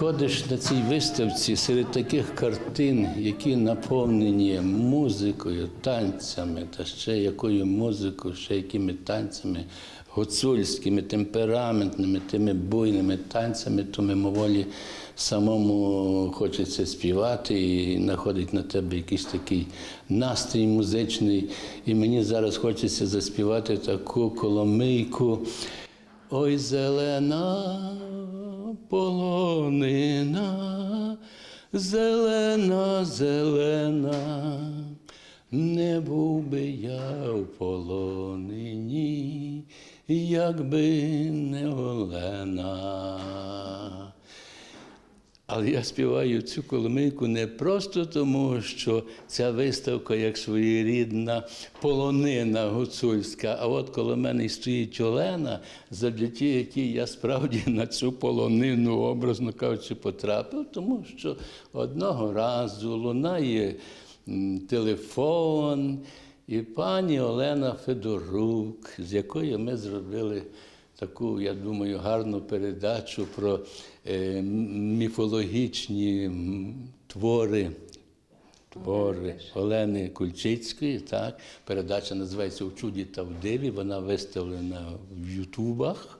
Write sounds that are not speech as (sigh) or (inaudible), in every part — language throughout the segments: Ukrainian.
Ходиш на цій виставці серед таких картин, які наповнені музикою, танцями, та ще якою музикою, ще якими танцями, гуцульськими, темпераментними, тими буйними танцями, то мимоволі самому хочеться співати і знаходить на тебе якийсь такий настрій музичний. І мені зараз хочеться заспівати таку коломийку. Ой, зелена полонина, зелена, зелена, не був би я в полонині, якби не Олена. Але я співаю цю коломийку не просто тому, що ця виставка як своєрідна полонина гуцульська, а от коло мене стоїть Олена, завдяки якій я справді (laughs) на цю полонину, образно кажучи, потрапив, тому що одного разу лунає телефон, і пані Олена Федорук, з якою ми зробили таку, я думаю, гарну передачу про е, міфологічні твори. Твори Олени Кульчицької, так. Передача називається У чуді та в диві. Вона виставлена в Ютубах.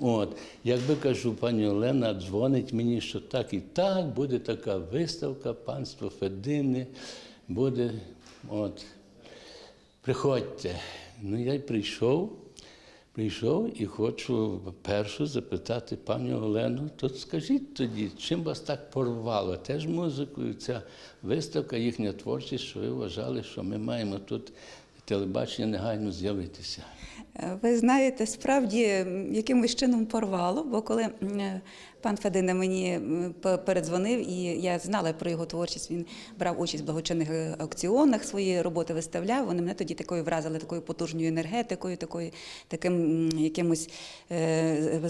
От, якби кажу, пані Олена дзвонить мені, що так і так, буде така виставка, панство Федини, буде. От, приходьте. Ну, я й прийшов. Прийшов і хочу першу запитати пані Олену, то скажіть тоді, чим вас так порвало? Теж музикою, ця виставка, їхня творчість, що ви вважали, що ми маємо тут телебачення негайно з'явитися. Ви знаєте, справді якимось чином порвало, бо коли пан Федина мені передзвонив, і я знала про його творчість, він брав участь в благочинних е, аукціонах, свої роботи виставляв. Вони мене тоді такою вразили такою потужною енергетикою, такою, таким якимось е,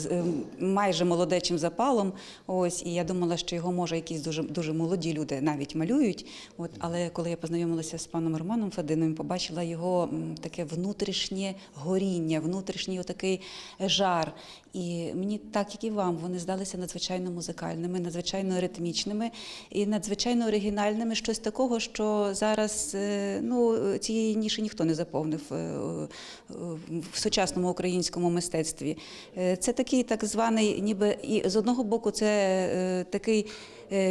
майже молодечим запалом. Ось, і я думала, що його може якісь дуже, дуже молоді люди навіть малюють. От, але коли я познайомилася з паном Романом Федином, побачила його таке внутрішнє горіння, внутрішній отакий жар. І мені, так як і вам, вони здалися надзвичайно музикальними, надзвичайно ритмічними і надзвичайно оригінальними. Щось такого, що зараз е, ну, цієї ніші ніхто не заповнив е, в сучасному українському мистецтві. Е, Це такий так званий, ніби і з одного боку, це такий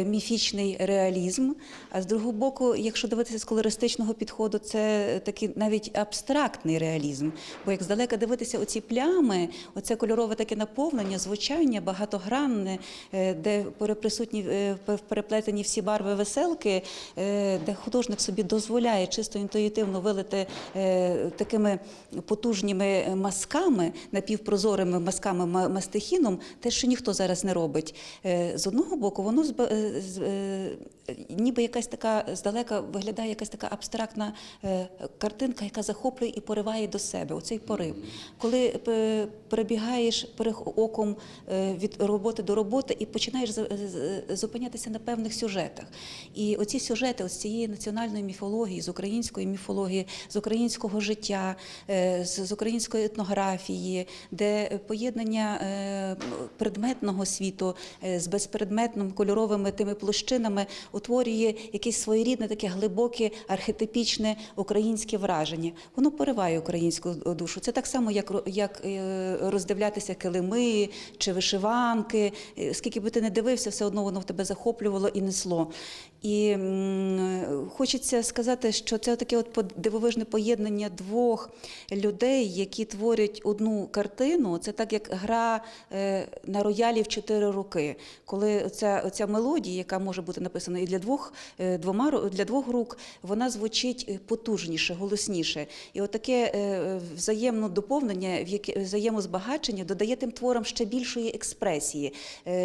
міфічний реалізм, а з другого боку, якщо дивитися з колористичного підходу, це такий навіть абстрактний реалізм. Бо як здалека дивитися оці плями, оце кольорове таке наповнення, звучання багатогранне, е, де переприсутні е, переплетені всі барви веселки, е, де художник собі дозволяє чисто інтуїтивно вилити такими потужними мазками, напівпрозорими мазками мастихіном, те, що ніхто зараз не робить. З одного боку, воно ніби якась така здалека виглядає якась така абстрактна картинка, яка захоплює і пориває до себе. Оцей порив. Коли перебігаєш оком е, від роботи до роботи і починаєш зупинятися на певних сюжетах. І оці сюжети з цієї національної міфології, з української міфології, з українського життя, е, з української етнографії, де поєднання е, предметного світу з безпредметним кольоровими тими площинами утворює якесь своєрідне, таке глибоке, архетипічне українське враження. Воно пориває українську душу. Це так само, як, ро- як роздивлятися килими чи вишиванки. Е, Скільки би ти не дивився, все одно воно в тебе захоплювало і несло. І хочеться сказати, що це таке от дивовижне поєднання двох людей, які творять одну картину. Це так, як гра е, на роялі в чотири роки. Коли оця, оця мелодія, яка може бути написана і для двох, е, двома, для двох рук, вона звучить е, потужніше, голосніше. І отаке е, взаємне доповнення, взаємозбагачення додає тим творам ще більшої експресії,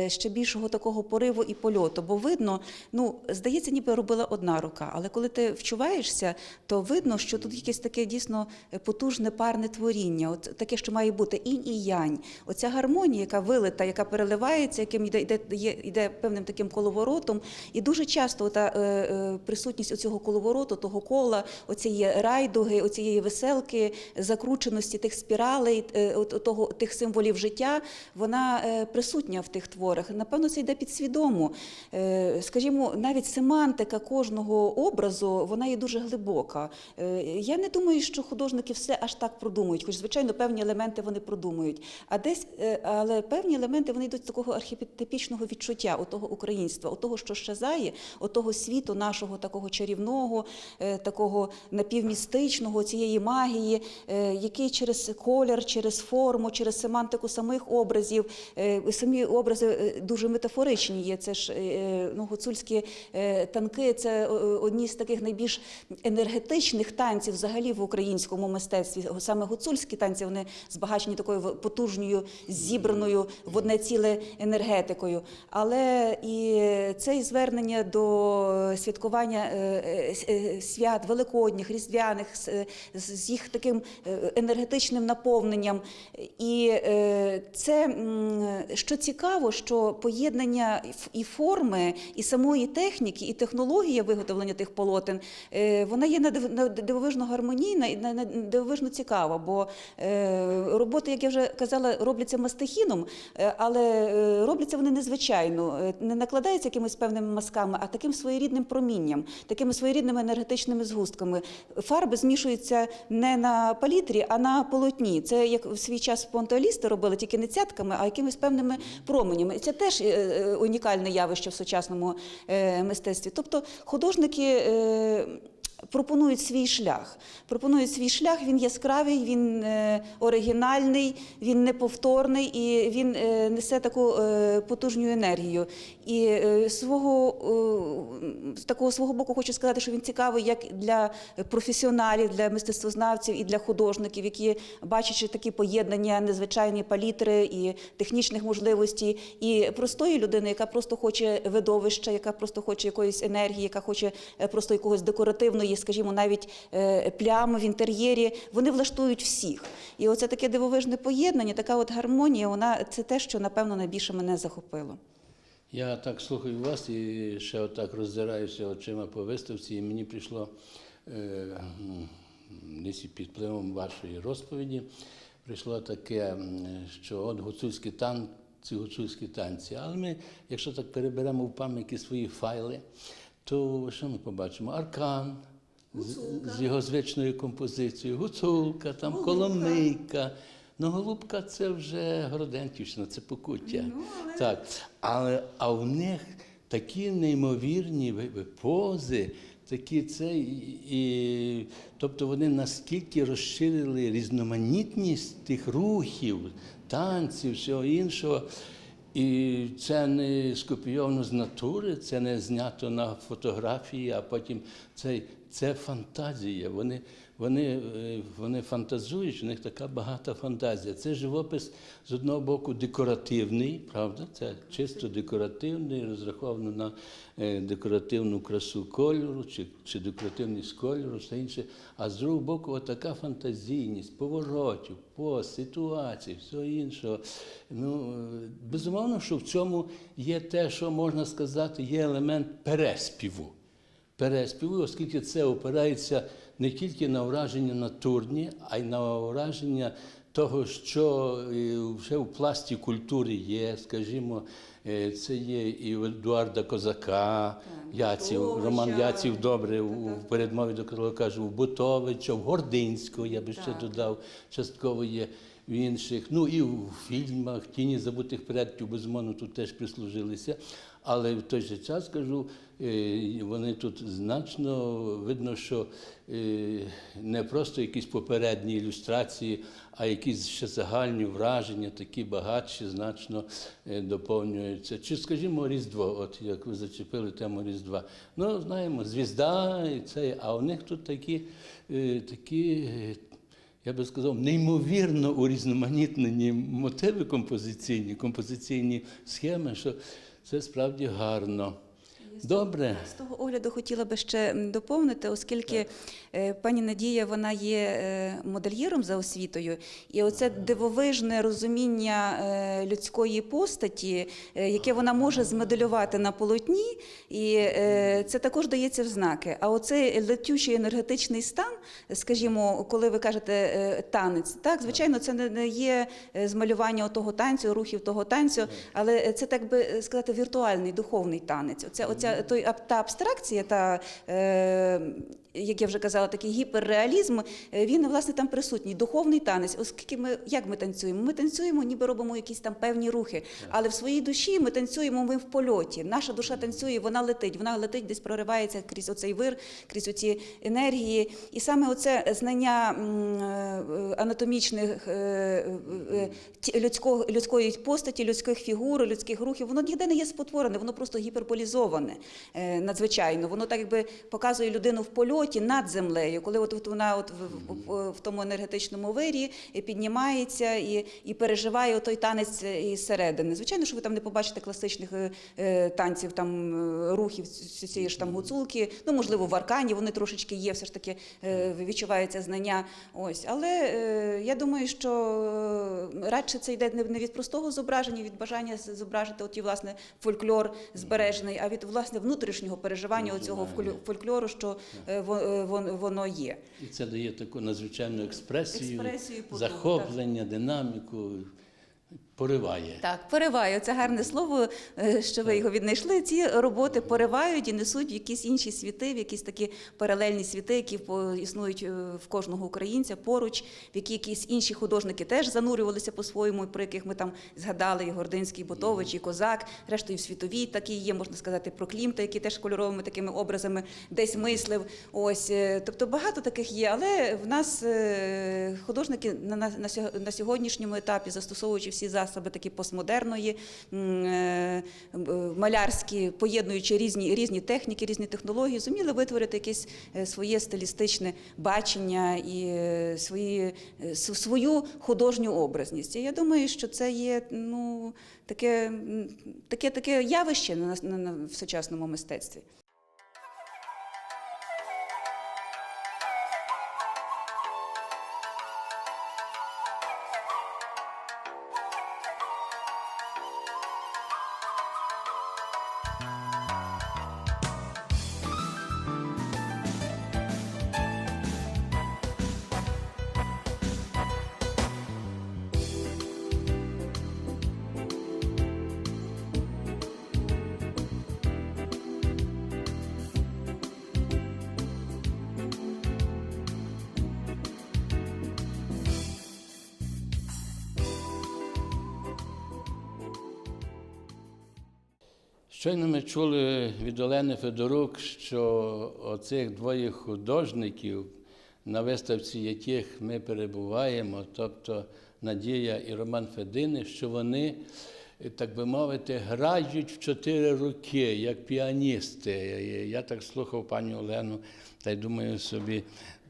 ще більшого такого пориву і польоту. Бо видно, ну здається, ніби робила одна рука, але коли ти вчуваєшся, то видно, що тут якесь таке дійсно потужне парне творіння, от таке, що має бути інь і янь. Оця гармонія, яка вилита, яка переливається, яким йде, йде, йде певним таким коловоротом. І дуже часто та е, е, присутність оцього коловороту, того кола, оцієї райдуги, оцієї веселки, закрученості тих спіралей, е, того, тих символів життя, вона е, присутня в тих творах. Напевно, це йде підсвідомо. Е, Скажімо, навіть семантика кожного образу вона є дуже глибока. Е, Я не думаю, що художники все аж так продумують, хоч, звичайно, певні елементи вони продумують. А десь, е, але певні елементи вони йдуть з такого архетипічного відчуття, отого українства, отого, що щезає, отого світу нашого такого чарівного, е, такого напівмістичного, цієї магії, який через колір, через форму, через семантику самих образів, самі образи дуже метафоричні є. Це ж ну, гуцульські танки, це е, одні з таких найбільш енергетичних танців взагалі в українському мистецтві. Саме гуцульські танці вони збагачені такою потужною, зібраною в одне ціле енергетикою. Але і це і звернення до святкування е, е, е, свят великодніх, різдвяних з, е, їх таким е, енергетичним наповненням. І е, це що цікаво, що поєднання і форми, і самої техніки, і технологія виготовлення тих полотен, е, вона є дивовижно гармонійна і дивовижно цікава. Бо е, роботи, як я вже казала, робляться мастихіном, е, але робляться вони незвичайно, не накладаються якимись певними мазками, а таким своєрідним промінням, такими своєрідними енергетичними згустками. Фарби змішуються не на палітрі, а на полотні. Це як в свій час понтуалісти робили тільки не цятками, а якимись певними променями. Це теж унікальне явище в сучасному е, мистецтві. Тобто художники. Пропонують свій шлях. Пропонують свій шлях. Він яскравий, він е, оригінальний, він неповторний і він е, несе таку е, потужну енергію. І свого такого свого боку хочу сказати, що він цікавий як для професіоналів, для мистецтвознавців і для художників, які бачачи такі поєднання незвичайні палітри і технічних можливостей, і простої людини, яка просто хоче видовища, яка просто хоче якоїсь енергії, яка хоче просто якогось декоративної, скажімо, навіть е, плями в інтер'єрі, вони влаштують всіх. І оце таке дивовижне поєднання, така от гармонія, вона це те, що напевно найбільше мене захопило. Я так слухаю вас і ще отак роздираюся очима по виставці, і мені прийшло е, десь під впливом вашої розповіді, прийшло таке, що от гуцульські танці, гуцульські танці. Але ми, якщо так переберемо в пам'яті свої файли, то що ми побачимо? Аркан. З, з його звичною композицією, гуцулка, там коломийка. Ну, голубка це вже Городенківщина, це покуття. Так. Але, а в них такі неймовірні пози, такі це, і, тобто вони наскільки розширили різноманітність тих рухів, танців, всього іншого. І це не скопійовано з натури, це не знято на фотографії, а потім це, це фантазія. Вони, вони, е, вони фантазують, у них така багата фантазія. Це живопис з одного боку декоративний, правда? Це чисто декоративний, розраховано на е, декоративну красу кольору чи, чи декоративність кольору, все інше. А з другого боку, отака фантазійність, поворотів, поз, ситуацій, всього іншого. Ну, е, безумовно, що в цьому є те, що можна сказати, є елемент переспіву. Переспіву, оскільки це опирається не тільки на враження натурні, а й на враження того, що е, вже в пласті культури є, скажімо, е, це є і у Едуарда Козака, Яців, Роман Яців добре у в передмові до Крила кажу, в Бутовича, в Гординського, я би ще додав, частково є в інших. Ну і в фільмах Тіні забутих предків, безумовно, тут теж прислужилися. Але в той же час кажу, е, вони тут значно видно, що е, не просто якісь попередні ілюстрації, а якісь ще загальні враження, такі багатші, значно е, доповнюються. Чи, скажімо, Різдво, от як ви зачепили тему Різдва. Ну, знаємо, звізда, і це, а у них тут такі, такі я би сказав, неймовірно урізноманітнені мотиви композиційні, композиційні схеми, що це справді гарно. Добре. З того огляду хотіла би ще доповнити, оскільки е, пані Надія вона є е, модельєром за освітою, і оце дивовижне розуміння е, людської постаті, е, яке вона може змоделювати на полотні, і е, це також дається в знаки. А оцей летючий енергетичний стан, скажімо, коли ви кажете е, танець, так звичайно, це не- є е, змалювання того танцю, рухів того танцю, але це так би сказати віртуальний духовний танець. Оця, оця той аб- та абстракція, та е, як я вже казала, такий гіперреалізм, е, він власне там присутній. Духовний танець, оскільки ми як ми танцюємо? Ми танцюємо, ніби робимо якісь там певні рухи, але в своїй душі ми танцюємо. Ми в польоті. Наша душа танцює, вона летить. Вона летить, десь проривається крізь оцей вир, крізь оці енергії. І саме оце знання е, анатомічних е, е, людського людської постаті, людських фігур, людських рухів, воно ніде не є спотворене, воно просто гіперболізоване е, надзвичайно. Воно так якби показує людину в польоті над землею, коли от, от вона от в, в, в тому енергетичному вирі піднімається і, і переживає той танець е, із середини. Звичайно, що ви там не побачите класичних е, танців, там рухів цієї ж там гуцулки. Ну можливо, в аркані вони трошечки є, все ж таки відчувається знання. Ось, але я думаю, що радше це йде не від простого зображення, від бажання зображити оті, власне, фольклор збережений, а від власне внутрішнього переживання цього фольклору, що е, е, вон- воно є. І це дає таку надзвичайну експресію, Експресію, захоплення, динаміку, пориває. Так, пориваю. Це гарне слово, е, що ви його віднайшли. Ці роботи поривають і несуть в якісь інші світи, в якісь такі паралельні світи, які існують е, в кожного українця поруч, в які якісь інші художники теж занурювалися по-своєму, про яких ми там згадали, і Гординський, і Ботович, і Козак, рештою в світовій такі є, можна сказати, про Клімта, який теж кольоровими такими образами десь мислив. Ось, е, тобто багато таких є, але в нас художники на, на на сьогоднішньому етапі, застосовуючи всі засоби такі постмодерної, е, е, малярські, поєднуючи різні, різні техніки, різні технології, зуміли витворити якесь е, своє стилістичне бачення і свої, свою художню образність. І я думаю, що це є ну, таке, таке, таке явище в сучасному мистецтві. Щойно ми чули від Олени Федорук, що оцих двоє художників, на виставці яких ми перебуваємо, тобто Надія і Роман Федини, що вони, так би мовити, грають в чотири роки, як піаністи. Я так слухав пані Олену, та й думаю собі,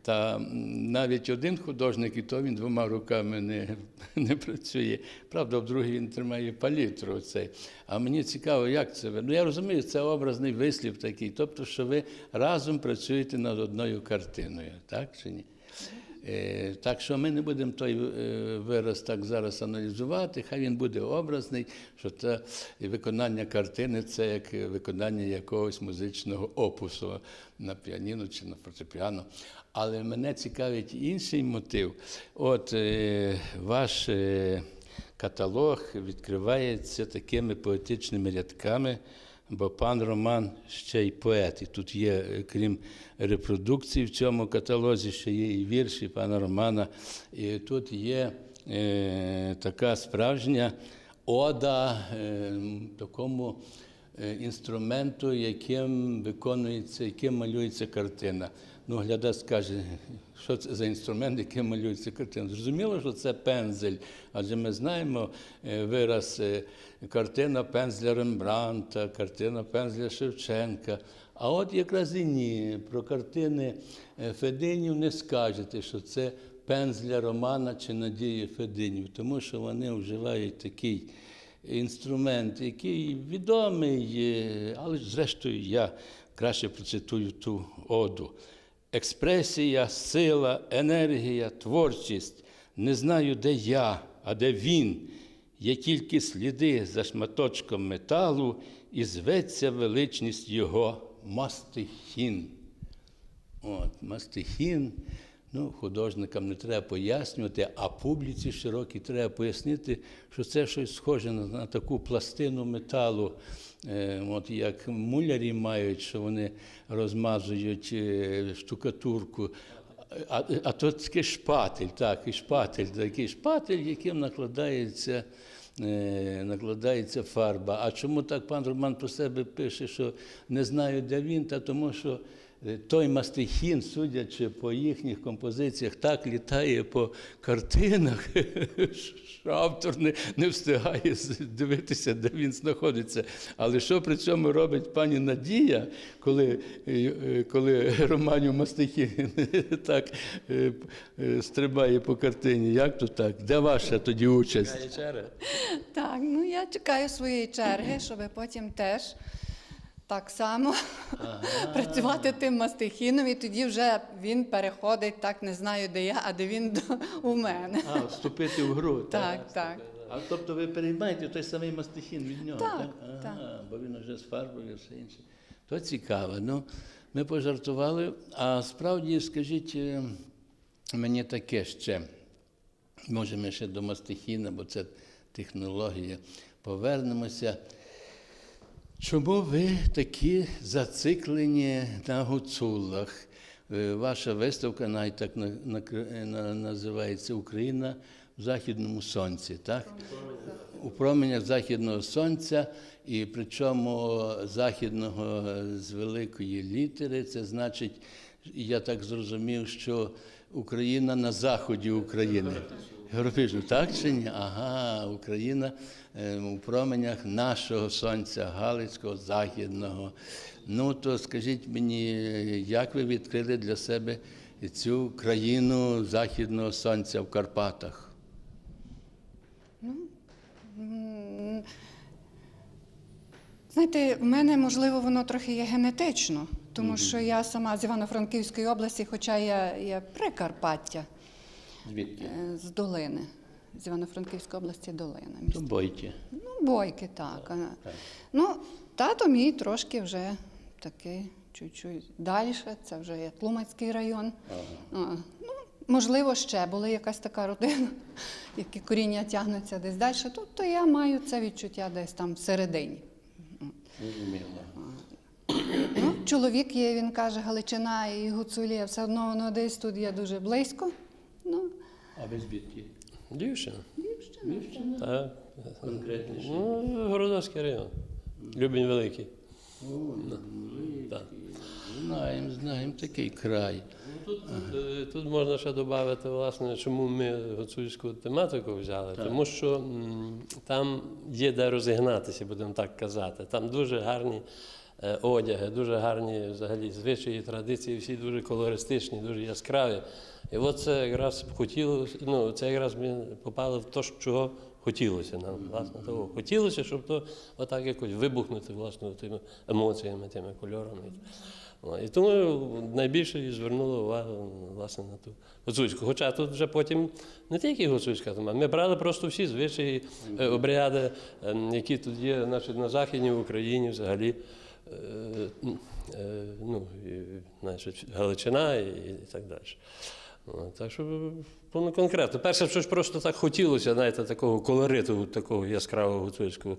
та навіть один художник, і то він двома руками не, (laughs) не працює. Правда, в другій він тримає палітру. Цей. А мені цікаво, як це ви. Ну я розумію, це образний вислів такий. Тобто, що ви разом працюєте над одною картиною, так чи ні? Е, Так що ми не будемо той е, вираз так зараз аналізувати, хай він буде образний, що це виконання картини це як виконання якогось музичного опусу на піаніно чи на фортепіано. Але мене цікавить інший мотив. От е, ваш каталог відкривається такими поетичними рядками. Бо пан Роман ще й поет. І тут є, е, крім репродукції в цьому каталозі, ще є і вірші пана Романа. І тут є е, така справжня ода е, такому е, інструменту, яким виконується, яким малюється картина. Ну, глядач скаже, що це за інструмент, яким малюється картина. Зрозуміло, що це пензель, адже ми знаємо е, вираз е, картина пензля Рембранта, картина пензля Шевченка. А от якраз і ні, про картини е, Фединів не скажете, що це пензля Романа чи Надії Фединів, тому що вони вживають такий інструмент, який відомий, але зрештою я краще процитую ту оду. Експресія, сила, енергія, творчість. Не знаю, де я, а де він. Є тільки сліди за шматочком металу, і зветься величність його мастихін. От, мастихін, ну, художникам не треба пояснювати, а публіці широкій треба пояснити, що це щось схоже на, на таку пластину металу, е, от як мулярі мають, що вони розмазують е, штукатурку. А, а то такий шпатель, так, і шпатель, такий шпатель, яким накладається, е, накладається фарба. А чому так пан Роман про себе пише, що не знаю, де він, та тому що той мастихін, судячи по їхніх композиціях, так літає по картинах, (laughs) що автор не, не встигає дивитися, де він знаходиться. Але що при цьому робить пані Надія, коли, е, е, коли Романів Мастихін (laughs) так е, е, стрибає по картині? Як то так? Де ваша тоді участь? Так, ну я чекаю своєї черги, щоб потім теж так само (laughs) працювати тим мастихіном, і тоді вже він переходить, так не знаю, де я, а де він до- у мене. А, вступити в гру. Так, так. А тобто ви переймаєте той самий мастихін від нього? Так, Ага, так. бо він вже з фарбою і все інше. То цікаво. Ну, ми пожартували. А справді, скажіть е, мені таке ще. Може, ми ще до мастихіна, бо це технологія. Повернемося. Чому ви такі зациклені на гуцулах? Е, Ваша виставка навіть так на, на, на- називається Україна в західному сонці, так? У променях західного сонця, і причому західного з великої літери, це значить, я так зрозумів, що Україна на заході України. Географічно, так чи ні? Ага, Україна е, у променях нашого сонця, Галицького, західного. Ну то скажіть мені, як ви відкрили для себе цю країну західного сонця в Карпатах? М, Знаєте, в мене, можливо, воно трохи є генетично, тому що я сама з Івано-Франківської області, хоча я, я Прикарпаття Звідки? е, з долини. З Івано-Франківської області долина. То бойки. Ну, бойки, так. А, Ну, тато мій трошки вже такий чуть-чуть далі, це вже є Тлумацький район. А, ну, можливо, ще була якась така родина, (laughs) які коріння тягнуться десь далі. То я маю це відчуття десь там всередині. Ну, чоловік є, він каже, Галичина і Гуцулія, все одно воно десь тут є дуже близько. Ну, А ви звідки? Дівчина. Львівщина? Так. Конкретніше. Ну, Городоцький район. Любень Великий. Так. Знаємо, знаємо такий край. Тут, е, тут можна ще додати, власне, чому ми гуцульську тематику взяли. Тому що м, там є де розігнатися, будемо так казати. Там дуже гарні одяги, дуже гарні взагалі звичаї, традиції, всі дуже колористичні, дуже яскраві. І от це якраз хотілося, ну, це якраз ми попали в те, чого хотілося нам. Власне, того. Хотілося, щоб то отак якось вибухнути власне тими емоціями, тими кольорами. І тому найбільше і звернули увагу власне на ту гуцульську. Хоча тут вже потім не тільки гуцульська тема. Ми брали просто всі звичаї, е, обряди, е, які тут є значить, на Західній Україні взагалі. Е, е, Ну, значить, Галичина і, і так далі. Так що ну, конкретно. Перше, що ж просто так хотілося, знаєте, такого колориту, такого яскравого гуцульського.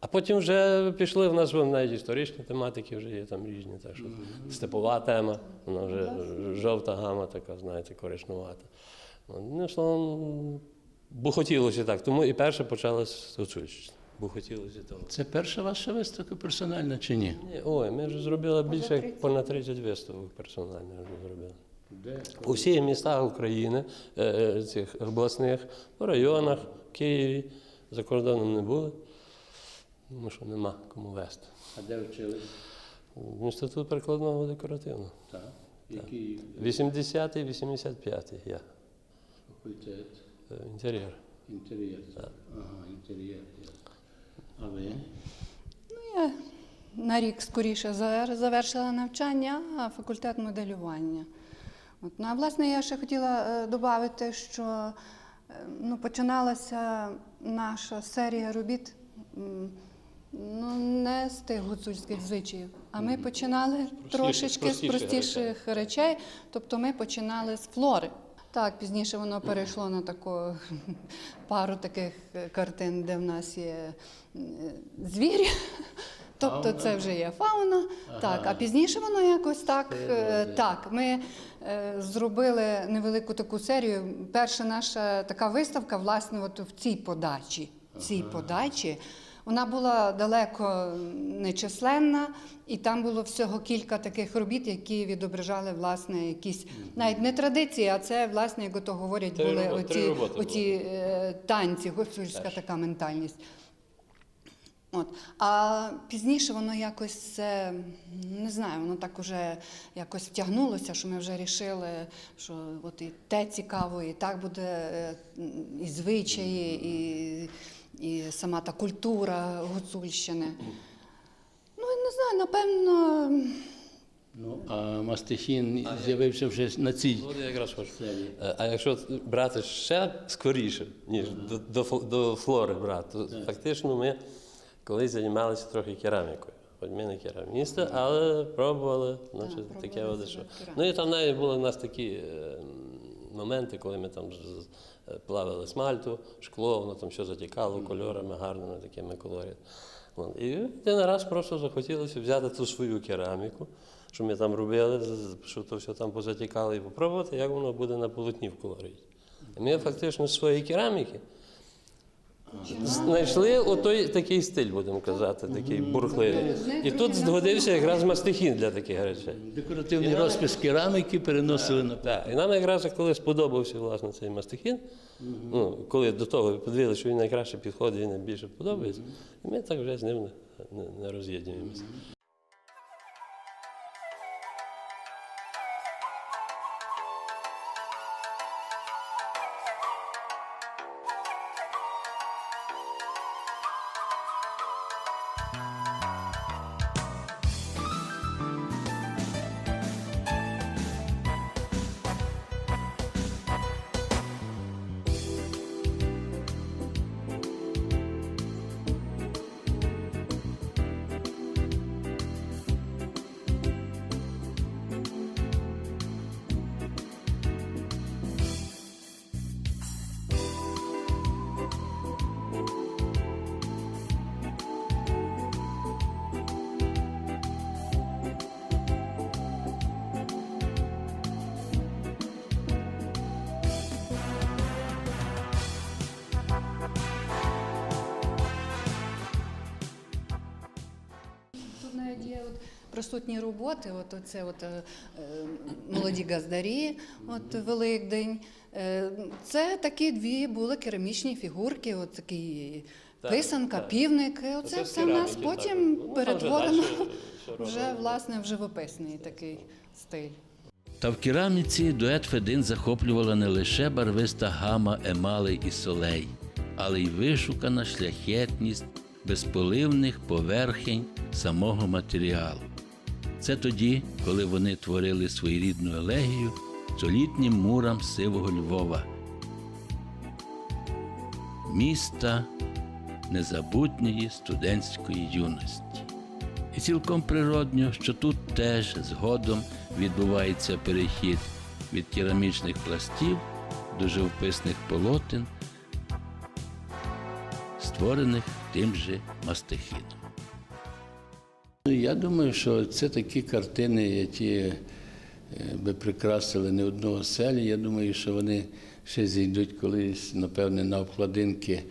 А потім вже пішли в нас навіть історичні тематики, вже є там різні. Так що степова тема, вона вже жовта гама, така, знаєте, коричнувата. Ну, словом, бо хотілося так. Тому і перше почалося з гуцульщини. Хотілося того. Це перша ваша виставка персональна чи ні? Ні, ой, ми вже зробили більше як понад 30 виставок персонально вже зробили. Де? У всіх містах України, е, е, цих обласних, по районах, в Києві, за кордоном не були, тому що нема кому вести. А де вчили? Інститут прикладного декоративного. Так. Який 80-й, 85-й я. факультет? е, Інтер'єр. Інтер'єр. Ага, інтер'єр. А ви? Я на рік скоріше завершила навчання, а факультет моделювання. От. Ну, а власне, я ще хотіла додати, що е, ну, починалася наша серія робіт ну, не з тих гуцульських звичаїв, а ми починали трошечки з простіших простіших речей. Тобто ми починали з флори. Так, пізніше воно перейшло на таку (laughs) пару таких картин, де в нас є е, звірі. Тобто це вже є фауна. Так, а пізніше воно якось так. е, Так, ми е, зробили невелику таку серію. Перша наша така виставка, власне, от в цій подачі. В цій подачі. Вона була далеко нечисленна, і там було всього кілька таких робіт, які відображали власне якісь навіть не традиції, а це власне, як ото говорять, Три були три роботи оці е, танці, гуцульська така ментальність. От. А пізніше воно якось це, не знаю, воно так уже якось втягнулося, що ми вже рішили, що от і те цікаво, і так буде е, і звичаї, і, і сама та культура Гуцульщини. Ну, я не знаю, напевно. Ну, а Мастихін з'явився вже на цій. Якраз. Е, А якщо брати ще скоріше, ніж до, до, до флори брати, то фактично ми колись займалися трохи керамікою. Хоч ми не керамісти, але пробували, значить, таке пробували от, що. Ну і там навіть були в нас такі е, моменти, коли ми там плавили смальту, шкло, воно там все затікало кольорами, гарними такими колорами. І один раз просто захотілося взяти ту свою кераміку, що ми там робили, що то все там позатікало, і попробувати, як воно буде на полотні в колорі. Ми фактично з своєї кераміки знайшли отой такий стиль, будемо казати, такий бурхливий. І тут згодився якраз мастихін для таких речей. Декоративний розпис кераміки переносили на Так, і нам якраз коли сподобався власне цей мастихін, ну, коли до того подивилися, що він найкраще підходить, він найбільше подобається, і ми так вже з ним не, роз'єднуємося. Присутні роботи, от оце от, е, е, молоді газдарі, от Великдень. Е, це такі дві були керамічні фігурки, от такий Так, писанка, так. півник. І Оце все в нас потім так. Ну, вже перетворено робимо. вже власне в живописний такий стиль. Та в кераміці дует Федин захоплювала не лише барвиста гама емалей і солей, але й вишукана шляхетність безполивних поверхень самого матеріалу. Це тоді, коли вони творили своєрідну елегію столітнім мурам сивого Львова, міста незабутньої студентської юності. І цілком природньо, що тут теж згодом відбувається перехід від керамічних пластів до живописних полотен, створених тим же мастихіном. Ну, Я думаю, що це такі картини, які е, би прикрасили не одну оселю. Я думаю, що вони ще зійдуть колись, напевне, на обкладинки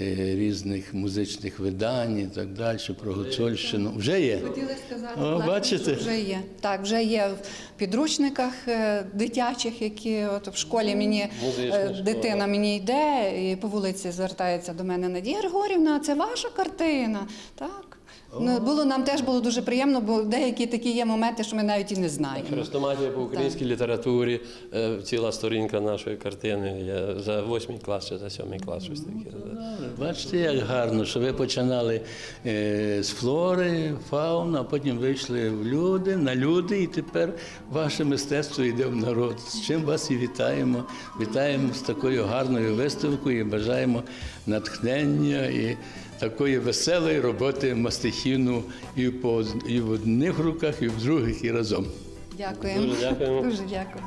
е, різних музичних видань і так далі, про Гуцульщину. Вже є. Хотіли сказати, О, бачите? вже є. Так, вже є в підручниках е, дитячих, які от в школі мені Музична е, школа. дитина мені йде і по вулиці звертається до мене Надія Григорівна, це ваша картина. Так. Ну, було нам теж було дуже приємно, бо деякі такі є моменти, що ми навіть і не знаємо. Хрестоматія по українській літературі, е, ціла сторінка нашої картини є за восьмий клас чи за сьомий клас, щось таке. Бачите, як гарно, що ви починали е, з флори, фауна, а потім вийшли в люди, на люди, і тепер ваше мистецтво йде в народ. З чим вас і вітаємо. Вітаємо з такою гарною виставкою і бажаємо натхнення і такої веселої роботи мастихіну і, по, і в одних руках, і в других, і разом. Дякуємо. Дуже дякуємо. Дуже дякую.